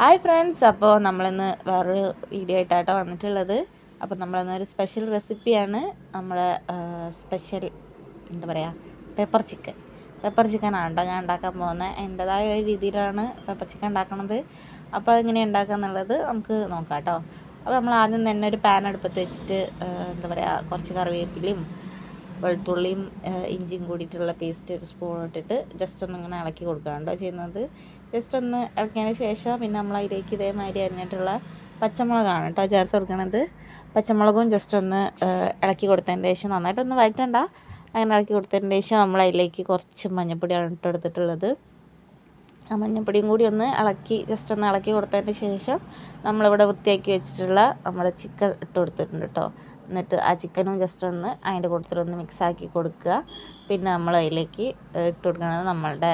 Hi friends അപ്പോൾ നമ്മളിന്ന് വേറൊരു വീഡിയോ ആയിട്ടാട്ടോ വന്നിട്ടുള്ളത്. അപ്പോൾ നമ്മളിന്നൊരു സ്പെഷ്യൽ റെസിപ്പിയാണ് നമ്മൾ സ്പെഷ്യൽ എന്താ പറയുക പെപ്പർ ചിക്കൻ പെപ്പർ ചിക്കനാണ് കേട്ടോ ഞാൻ ഉണ്ടാക്കാൻ പോകുന്നത് എന്റെതായ ഒരു രീതിയിലാണ് പെപ്പർ ചിക്കൻ ഉണ്ടാക്കുന്നത് അപ്പോൾ അതെങ്ങനെയാണ് ഉണ്ടാക്കുക എന്നുള്ളത് നമുക്ക് നോക്കാം കേട്ടോ അപ്പോൾ നമ്മൾ ആദ്യം തന്നെ ഒരു പാൻ അടുപ്പത്ത് വെച്ചിട്ട് എന്താ പറയുക കുറച്ച് കറിവേപ്പിലയും വെളുത്തുള്ളിയും ഇഞ്ചിയും കൂടിയിട്ടുള്ള പേസ്റ്റ് ഒരു സ്പൂൺ ഇട്ടിട്ട് ജസ്റ്റ് ഒന്ന് ഇങ്ങനെ ഇളക്കി കൊടുക്കാണ്ടോ ചെയ്യുന്നത്? ജസ്റ്റ് ഒന്ന് ഇളക്കിയതിന് ശേഷം പിന്നെ നമ്മൾ അതിലേക്ക് ഇതേമാതിരി അരിഞ്ഞിട്ടുള്ള പച്ചമുളകാണ് കേട്ടോ ചേർത്ത് കൊടുക്കണത്. പച്ചമുളകും ജസ്റ്റ് ഒന്ന് ഇളക്കി കൊടുത്തതിന് ശേഷം നന്നായിട്ടൊന്ന് വഴറ്റണ്ട. അങ്ങനെ ഇളക്കി കൊടുത്തതിന് ശേഷം നമ്മൾ അതിലേക്ക് കുറച്ച് മഞ്ഞൾപ്പൊടിയാണ് ഇട്ട് കൊടുത്തിട്ടുള്ളത്. ആ മഞ്ഞപ്പൊടിയും കൂടി ഒന്ന് ഇളക്കി ജസ്റ്റ് ഒന്ന് ഇളക്കി കൊടുത്തതിന് ശേഷം നമ്മളിവിടെ വൃത്തിയാക്കി വെച്ചിട്ടുള്ള നമ്മുടെ ചിക്കൻ ഇട്ട് കൊടുത്തിട്ടുണ്ട് കേട്ടോ. എന്നിട്ട് ആ ചിക്കനും ജസ്റ്റ് ഒന്ന് അതിന്റെ കൂട്ടത്തിൽ ഒന്ന് മിക്സ് ആക്കി കൊടുക്കുക. പിന്നെ നമ്മൾ അതിലേക്ക് ഇട്ട് കൊടുക്കുന്നത് നമ്മളുടെ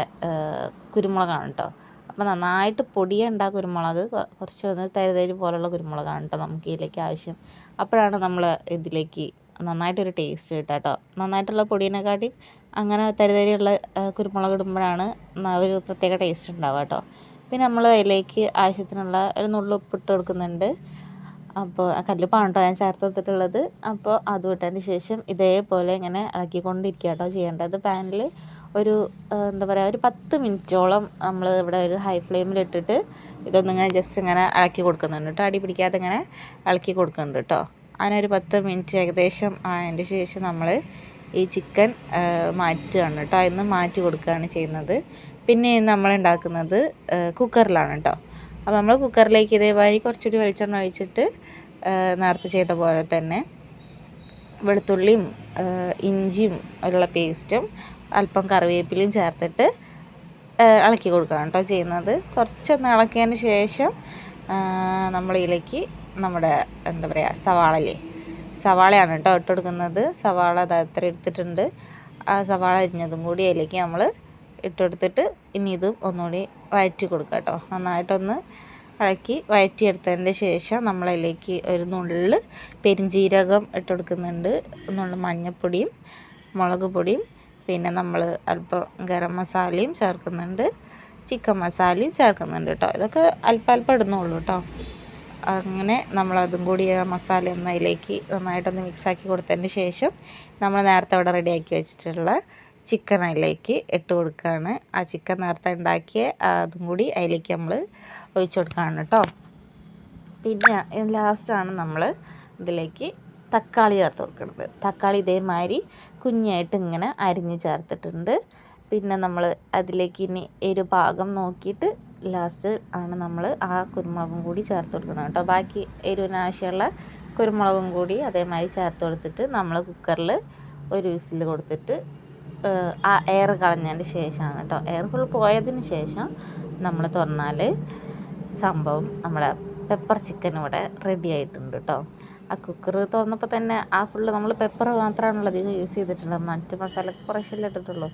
കുരുമുളകാണ് കേട്ടോ അപ്പോൾ നന്നായിട്ട് പൊടിയണ്ട കുരുമുളക് കുറച്ച് ഒന്ന് തരി പോലുള്ള കുരുമുളകാണ് കേട്ടോ നമുക്ക് ഇതിലേക്ക് ആവശ്യം. അപ്പോഴാണ് നമ്മൾ ഇതിലേക്ക് നന്നായിട്ടൊരു ടേസ്റ്റ് കിട്ടുക കേട്ടോ നന്നായിട്ടുള്ള പൊടിയെക്കാട്ടി അങ്ങനെ തരിതരിയുള്ള കുരുമുളക് ഇടുമ്പോഴാണ് ഒരു പ്രത്യേക ടേസ്റ്റ് ഉണ്ടാവുക കേട്ടോ പിന്നെ നമ്മൾ അതിലേക്ക് ആവശ്യത്തിനുള്ള ഒരു നുള്ളു ഉപ്പിട്ട് കൊടുക്കുന്നുണ്ട്. അപ്പോൾ കല്ലുപ്പാണ് കേട്ടോ ഞാൻ ചേർത്ത് കൊടുത്തിട്ടുള്ളത്. അപ്പോൾ അതും ഇട്ടതിന് ശേഷം ഇതേപോലെ ഇങ്ങനെ ഇളക്കിക്കൊണ്ടിരിക്കുക കേട്ടോ ചെയ്യേണ്ടത് പാനിൽ ഒരു എന്താ പറയുക ഒരു പത്ത് മിനിറ്റോളം നമ്മൾ ഇവിടെ ഒരു ഹൈ ഫ്ലെയിമിൽ ഇട്ടിട്ട് ഇതൊന്നിങ്ങനെ ജസ്റ്റ് ഇങ്ങനെ ഇളക്കി കൊടുക്കുന്നുണ്ട് കേട്ടോ. അടി പിടിക്കാതെ ഇങ്ങനെ ഇളക്കി കൊടുക്കുന്നുണ്ട് കേട്ടോ. അങ്ങനെ ഒരു പത്ത് മിനിറ്റ് ഏകദേശം ആയതിന്റെ ശേഷം നമ്മൾ ഈ ചിക്കൻ മാറ്റുകയാണ് കേട്ടോ. അതിൽ മാറ്റി കൊടുക്കുകയാണ് ചെയ്യുന്നത്. പിന്നെ നമ്മൾ ഉണ്ടാക്കുന്നത് കുക്കറിലാണ് കേട്ടോ. അപ്പോൾ നമ്മൾ കുക്കറിലേക്ക് ഇതേമാതിരി കുറച്ചുകൂടി വെളിച്ചെണ്ണ ഒഴിച്ചിട്ട് നേരത്തെ ചെയ്ത പോലെ തന്നെ വെളുത്തുള്ളിയും ഇഞ്ചിയും ഉള്ള പേസ്റ്റും അല്പം കറിവേപ്പിലയും ചേർത്തിട്ട് ഇളക്കി കൊടുക്കുകയാണ് കേട്ടോ ചെയ്യുന്നത്. കുറച്ചൊന്ന് ഇളക്കിയതിന് ശേഷം നമ്മൾ നമ്മുടെ എന്താ പറയുക സവാളയില്ലേ സവാളയാണ് കേട്ടോ ഇട്ട് കൊടുക്കുന്നത്. സവാള അത് അത്ര എടുത്തിട്ടുണ്ട്. ആ സവാള അരിഞ്ഞതും കൂടി അതിലേക്ക് നമ്മൾ ഇട്ടെടുത്തിട്ട് ഇനി ഇതും ഒന്നുകൂടി വഴറ്റി കൊടുക്കുക കേട്ടോ. നന്നായിട്ടൊന്ന് ഇളക്കി വഴറ്റിയെടുത്തതിന്റെ ശേഷം നമ്മൾ അതിലേക്ക് ഒരു നുള്ള് പെരിഞ്ജീരകം ഇട്ട് കൊടുക്കുന്നുണ്ട് നുള്ള് മഞ്ഞൾപ്പൊടിയും മുളക് പൊടിയും പിന്നെ നമ്മൾ അല്പം ഗരം മസാലയും ചേർക്കുന്നുണ്ട്. ചിക്കൻ മസാലയും ചേർക്കുന്നുണ്ട് കേട്ടോ. ഇതൊക്കെ അല്പം അല്പം ഇടുന്നുള്ളൂ കേട്ടോ. അങ്ങനെ നമ്മൾ അതും കൂടി ആ മസാല ഒന്ന് അതിലേക്ക് നന്നായിട്ടൊന്ന് മിക്സാക്കി കൊടുത്തതിന് ശേഷം നമ്മൾ നേരത്തെ അവിടെ റെഡിയാക്കി വെച്ചിട്ടുള്ള ചിക്കൻ അതിലേക്ക് ഇട്ട് കൊടുക്കുകയാണ് ആ ചിക്കൻ നേരത്തെ ഉണ്ടാക്കിയ അതും കൂടി അതിലേക്ക് നമ്മൾ ഒഴിച്ചു കൊടുക്കുകയാണ് കേട്ടോ പിന്നെ ലാസ്റ്റാണ് നമ്മൾ ഇതിലേക്ക് തക്കാളി ചേർത്ത് കൊടുക്കുന്നത് തക്കാളി ഇതേമാതിരി കുഞ്ഞായിട്ട് ഇങ്ങനെ അരിഞ്ഞ് ചേർത്തിട്ടുണ്ട്. പിന്നെ നമ്മൾ അതിലേക്ക് ഇനി ഒരു പാകം നോക്കിയിട്ട് ലാസ്റ്റ് ആണ് നമ്മൾ ആ കുരുമുളകും കൂടി ചേർത്ത് കൊടുക്കുന്നത് കേട്ടോ ബാക്കി എരിവിന് ആവശ്യമുള്ള കുരുമുളകും കൂടി അതേമാതിരി ചേർത്ത് കൊടുത്തിട്ട് നമ്മൾ കുക്കറിൽ ഒരു വിസിൽ കൊടുത്തിട്ട് ആ എയർ കളഞ്ഞതിന് ശേഷമാണ് കേട്ടോ. എയർ ഫുൾ പോയതിന് ശേഷം നമ്മൾ തുറന്നാൽ സംഭവം നമ്മുടെ പെപ്പർ ചിക്കൻ ഇവിടെ റെഡി ആയിട്ടുണ്ട് കേട്ടോ. ആ കുക്കർ തുറന്നപ്പോൾ തന്നെ ആ ഫുള്ള് നമ്മൾ പെപ്പർ മാത്രമാണുള്ളത് ഇത് യൂസ് ചെയ്തിട്ടുള്ളത്. മറ്റ് മസാല കുറേശ്ശല്ലേ ഇട്ടിട്ടുള്ളൂ.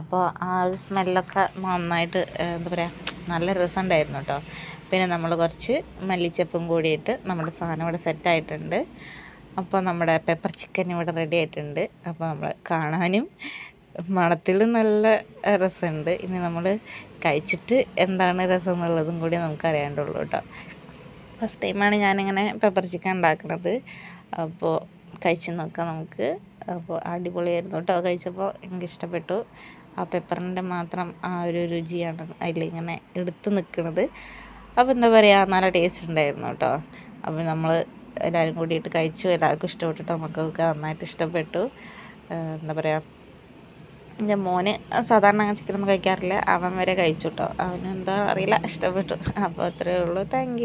അപ്പോൾ ആ ഒരു സ്മെല്ലൊക്കെ നന്നായിട്ട് എന്താ പറയുക നല്ല രസമുണ്ടായിരുന്നു കേട്ടോ. പിന്നെ നമ്മൾ കുറച്ച് മല്ലിച്ചപ്പും കൂടിയിട്ട് നമ്മുടെ സാധനം ഇവിടെ സെറ്റ് ആയിട്ടുണ്ട്. അപ്പോൾ നമ്മുടെ പെപ്പർ ചിക്കൻ ഇവിടെ റെഡി ആയിട്ടുണ്ട്. അപ്പോൾ നമ്മൾ കാണാനും മണത്തിൽ നല്ല രസമുണ്ട്. ഇനി നമ്മൾ കഴിച്ചിട്ട് എന്താണ് രസം എന്നുള്ളതും കൂടി നമുക്ക് അറിയാണ്ടുള്ളൂ കേട്ടോ ഫസ്റ്റ് ടൈമാണ് ഞാനിങ്ങനെ പെപ്പർ ചിക്കൻ ഉണ്ടാക്കുന്നത് അപ്പോൾ കഴിച്ച് നോക്കാം നമുക്ക്. അപ്പോൾ അടിപൊളിയായിരുന്നു കേട്ടോ. കഴിച്ചപ്പോൾ എനിക്ക് ഇഷ്ടപ്പെട്ടു. ആ പെപ്പറിന്റെ മാത്രം ആ ഒരു രുചിയാണ് അതിലിങ്ങനെ എടുത്ത് നിൽക്കുന്നത് അപ്പോൾ എന്താ പറയുക നല്ല ടേസ്റ്റ് ഉണ്ടായിരുന്നു കേട്ടോ. അപ്പോൾ നമ്മൾ എല്ലാവരും കൂടിയിട്ട് കഴിച്ചു. എല്ലാവർക്കും ഇഷ്ടപ്പെട്ടിട്ട് നമുക്കൊക്കെ നന്നായിട്ട് ഇഷ്ടപ്പെട്ടു. എന്താ പറയുക എന്റെ മോന് സാധാരണ അങ്ങനെ ചിക്കനൊന്നും കഴിക്കാറില്ല. അവൻ വരെ കഴിച്ചു കേട്ടോ അവനെന്താ അറിയില്ല. ഇഷ്ടപ്പെട്ടു. അപ്പോൾ അത്രയേ ഉള്ളൂ. താങ്ക്